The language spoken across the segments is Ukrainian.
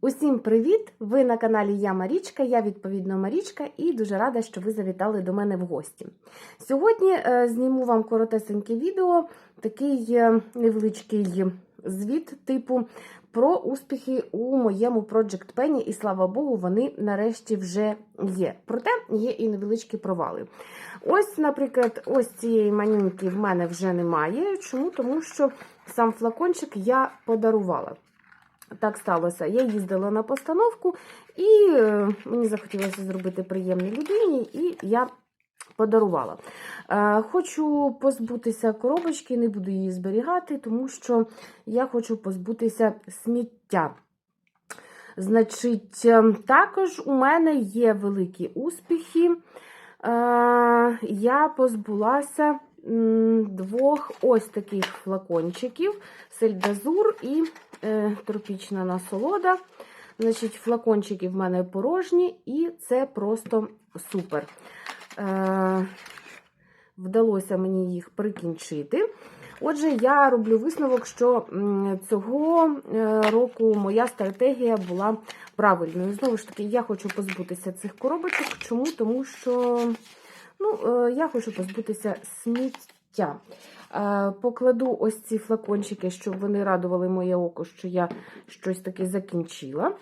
Усім привіт! Ви на каналі Я Марічка, я відповідно Марічка, і дуже рада, що ви завітали до мене в гості. Сьогодні е, зніму вам коротесеньке відео, такий е, невеличкий звіт типу про успіхи у моєму Project Penny, і слава Богу, вони нарешті вже є. Проте є і невеличкі провали. Ось, наприклад, ось цієї манюньки в мене вже немає. Чому? Тому що сам флакончик я подарувала. Так сталося. Я їздила на постановку, і е, мені захотілося зробити приємній людині, і я подарувала. Е, Хочу позбутися коробочки, не буду її зберігати, тому що я хочу позбутися сміття. Значить, е, також у мене є великі успіхи. Я позбулася двох ось таких флакончиків: сельдазур і тропічна насолода. Значить, флакончики в мене порожні, і це просто супер. Е, Вдалося мені їх прикінчити. Отже, я роблю висновок, що цього е, року моя стратегія була правильною. Знову ж таки, я хочу позбутися цих коробочок. Чому? Тому що ну, е, я хочу позбутися сміття. Е, Покладу ось ці флакончики, щоб вони радували моє око, що я щось таке закінчила.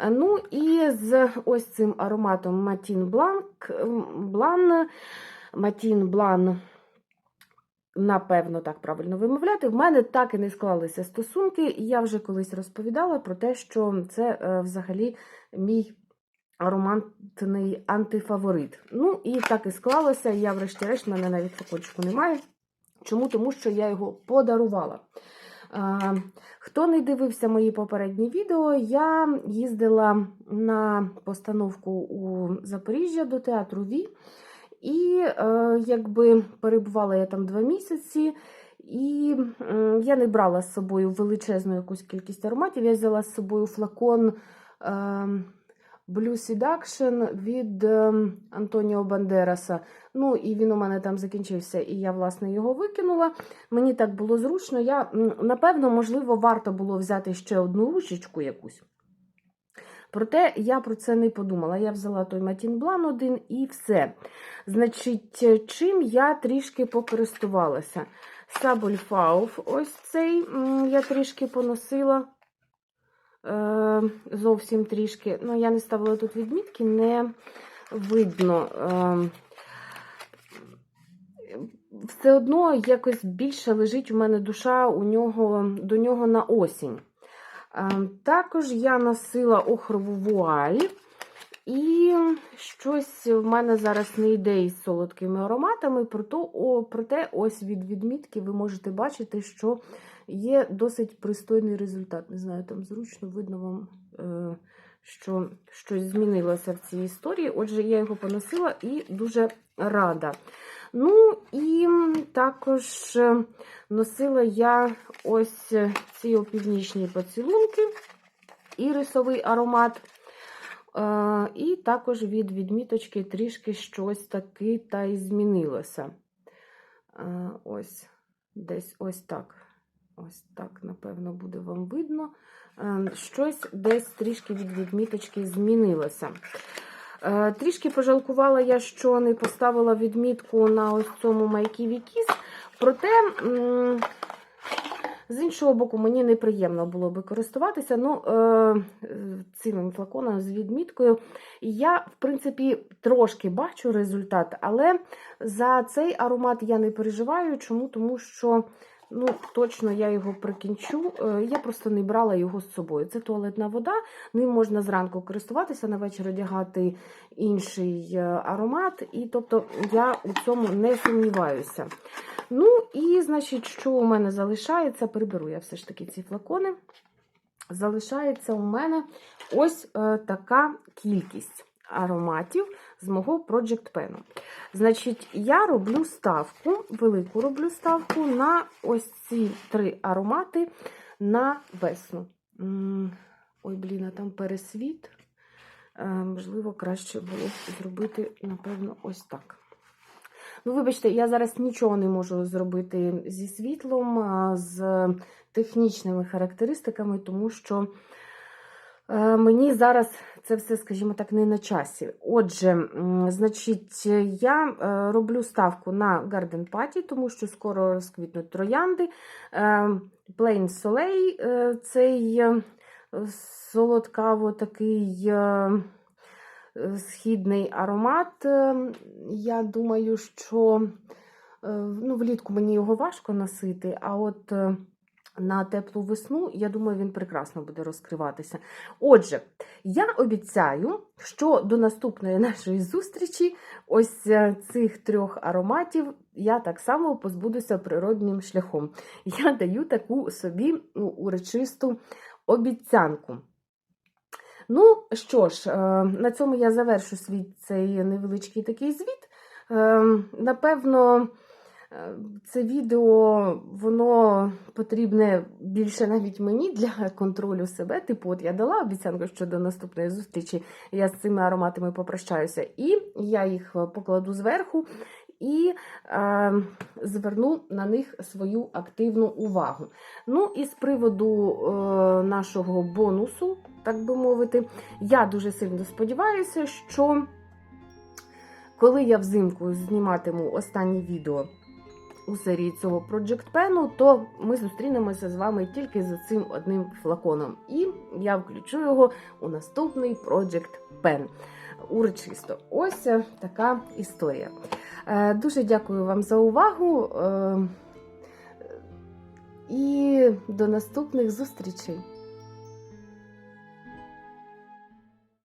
Е, Ну і з ось цим ароматом Матін Бланк, Блан, Матін Блан, напевно, так правильно вимовляти, в мене так і не склалися стосунки. Я вже колись розповідала про те, що це е, взагалі мій ароматний антифаворит. Ну і так і склалося. Я, врешті-решт, мене навіть флакончику немає. Чому? Тому що я його подарувала. Хто не дивився мої попередні відео, я їздила на постановку у Запоріжжя до театру Ві. І е, якби перебувала я там два місяці, і я не брала з собою величезну якусь кількість ароматів. Я взяла з собою флакон е, Blue Seduction від е, Антоніо Бандераса. Ну, і він у мене там закінчився, і я, власне, його викинула. Мені так було зручно. Я, напевно, можливо, варто було взяти ще одну ручечку якусь. Проте я про це не подумала. Я взяла той Матін Блан один і все. Значить, чим я трішки покористувалася? Сабель Фауф, ось цей я трішки поносила. Е, зовсім трішки. Ну, я не ставила тут відмітки, не видно. Е, все одно якось більше лежить у мене душа у нього, до нього на осінь. Е, Також я носила охрову вуаль. І щось в мене зараз не йде із солодкими ароматами, проте ось від відмітки ви можете бачити, що є досить пристойний результат. Не знаю, там зручно видно вам, е, що щось змінилося в цій історії. Отже, я його поносила і дуже рада. Ну, і також е, носила я ось ці опівнічні поцілунки, ірисовий аромат. Е, І також від відміточки трішки щось таки та й змінилося. Ось, десь ось так. Ось так, напевно, буде вам видно. Е, Щось десь трішки від відміточки змінилося. Е, Трішки пожалкувала я, що не поставила відмітку на ось цьому майківі кіс. Проте, з іншого боку, мені неприємно було би користуватися ну, е, цим флаконом з відміткою. Я, в принципі, трошки бачу результат, але за цей аромат я не переживаю. Чому? Тому що ну, точно я його прикінчу. Е, Я просто не брала його з собою. Це туалетна вода, ним можна зранку користуватися, на вечір одягати інший е, аромат, і тобто я у цьому не сумніваюся. Ну, і, значить, що у мене залишається, приберу я все ж таки ці флакони. Залишається у мене ось е, така кількість ароматів з мого Project Pen. Значить, я роблю ставку, велику роблю ставку на ось ці три аромати на весну. Ой, блін, а там пересвіт. Е, Можливо, краще було зробити, напевно, ось так. Ну, вибачте, я зараз нічого не можу зробити зі світлом, з технічними характеристиками, тому що Мені зараз це все, скажімо так, не на часі. Отже, значить, я е, роблю ставку на Garden Party, тому що скоро розквітнуть троянди. Е, Plain Soleil е, цей е, солодкаво такий е, е, східний аромат. Е, Я думаю, що е, ну, влітку мені його важко носити, а от. На теплу весну, я думаю, він прекрасно буде розкриватися. Отже, я обіцяю, що до наступної нашої зустрічі ось е, цих трьох ароматів я так само позбудуся природнім шляхом. Я даю таку собі ну, урочисту обіцянку. Ну що ж, е, на цьому я завершу свій цей невеличкий такий звіт. Е, Напевно, це відео воно потрібне більше навіть мені для контролю себе. Типу, от я дала обіцянку, що до наступної зустрічі я з цими ароматами попрощаюся, і я їх покладу зверху і е, зверну на них свою активну увагу. Ну і з приводу е, нашого бонусу, так би мовити, я дуже сильно сподіваюся, що коли я взимку зніматиму останнє відео у серії цього Project Pen, то ми зустрінемося з вами тільки з цим одним флаконом. І я включу його у наступний Project Pen. Урочисто. Ось е, така історія. Е, Дуже дякую вам за увагу. е, І до наступних зустрічей!